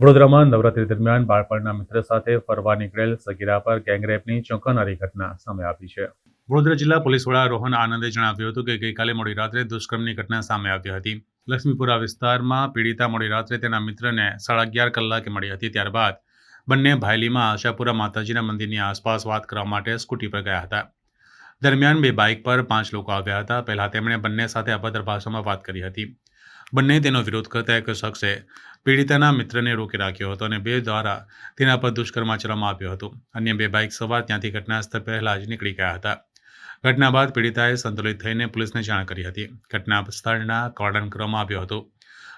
વડોદરામાં નવરાત્રી દરમિયાન બાળપણના મિત્ર સાથે ફરવા નીકળેલ સગીરા પર ગેંગરેપની ચોંકાનારી ઘટના સામે આવી છે. વડોદરા જિલ્લા પોલીસ વડા રોહન આનંદે જણાવ્યું હતું કે ગઈકાલે મોડી રાત્રે દુષ્કર્મની ઘટના સામે આવી હતી. લક્ષ્મીપુરા વિસ્તારમાં પીડિતા મોડી રાત્રે તેના મિત્રને સાડા અગિયાર કલાકે મળી હતી, ત્યારબાદ બંને ભાયલીમાં આશાપુરા માતાજીના મંદિરની આસપાસ વાત કરવા માટે સ્કૂટી પર ગયા હતા. દરમિયાન બે બાઇક પર પાંચ લોકો આવ્યા હતા. પહેલા તેમણે બંને સાથે અભદ્ર ભાષામાં વાત કરી હતી. બંને તેનો વિરોધ કરતા એક શખ્સે પીડિતાના મિત્રને રોકી રાખ્યો હતો અને બે દ્વારા તેના પર દુષ્કર્મ આચરવામાં આવ્યો હતો. અન્ય બે બાઇક સવાર ત્યાંથી ઘટના સ્થળ પહેલા જ નીકળી ગયા હતા. ઘટના બાદ પીડિતાએ સંતુલિત થઈને પોલીસને જાણ કરી હતી. ઘટના સ્થળના કોર્ડન કરવામાં આવ્યો હતો.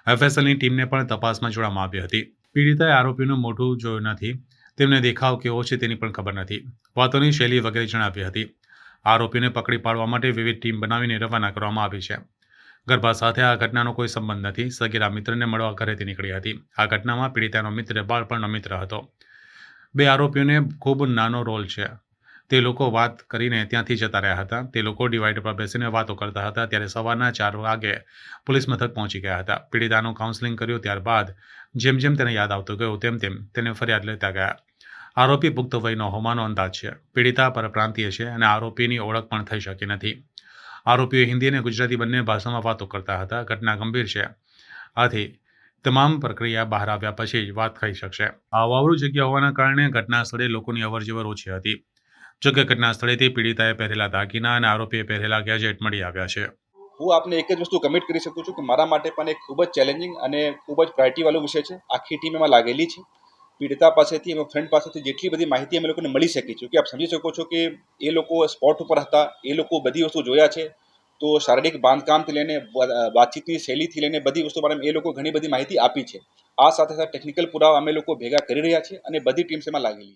એફએસએલની ટીમને પણ તપાસમાં જોડવામાં આવી હતી. પીડિતાએ આરોપીનું મોઢું જોયું નથી. તેમને દેખાવ કેવો છે તેની પણ ખબર નથી. વાતોની શૈલી વગેરે જણાવી હતી. આરોપીને પકડી પાડવા માટે વિવિધ ટીમ બનાવીને રવાના કરવામાં આવી છે. ગરબા સાથે આ ઘટનાનો કોઈ સંબંધ નથી. સગીરા મિત્રને મળવા ઘરેથી નીકળી હતી. આ ઘટનામાં પીડિતાનો મિત્ર, બાળપણનો મિત્ર હતો. બે આરોપીઓને ખૂબ નાનો રોલ છે. તે લોકો વાત કરીને ત્યાંથી જતા રહ્યા હતા. તે લોકો ડિવાઈડર પર બેસીને વાતો કરતા હતા. ત્યારે સવારના ચાર વાગે પોલીસ મથક પહોંચી ગયા હતા. પીડિતાનું કાઉન્સેલિંગ કર્યું ત્યારબાદ જેમ જેમ તેને યાદ આવતું ગયું, તેમ તેમ તેને ફરિયાદ લેતા ગયા. આરોપી પુખ્ત વયનો હોવાનો અંદાજ છે. પીડિતા પરપ્રાંતીય છે અને આરોપીની ઓળખ પણ થઈ શકી નથી. આરોપીઓ હિન્દી અને ગુજરાતી બંને ભાષામાં વાતો કરતા હતા. ઘટના ગંભીર છે. આથી તમામ પ્રક્રિયા બહાર આવ્યા પછી જ વાત થઈ શકશે. આ વાવરું જગ્યા હોવાના કારણે ઘટના સ્થળે લોકોની અવરજવર ઓછી હતી. જોકે ઘટના સ્થળેથી પીડિતાએ પહેરેલા દાગીના અને આરોપીએ પહેરેલા ગેજેટ મળી આવ્યા છે. હું આપને એક જ વસ્તુ કમિટ કરી શકું છું કે મારા માટે પણ એક ખૂબ જ ચેલેન્જિંગ અને ખૂબ જ પ્રાયોરિટીવાળો વિષય છે. આખી ટીમ એમાં લાગેલી છે. પીડિતા પાસેથી એમના ફ્રેન્ડ પાસેથી જેટલી બધી માહિતી અમે લોકોને મળી શકી છે. કે આપ સમજી શકો છો કે એ લોકો સ્પોટ ઉપર હતા, એ લોકો બધી વસ્તુ જોયા છે. તો શારીરિક બાંધકામથી લઈને વાતચીતની શૈલીથી લઈને બધી વસ્તુ માટે એ લોકો ઘણી બધી માહિતી આપી છે. આ સાથે સાથે ટેકનિકલ પુરાવા અમે લોકો ભેગા કરી રહ્યા છીએ અને બધી ટીમ્સ એમાં લાગેલી છે.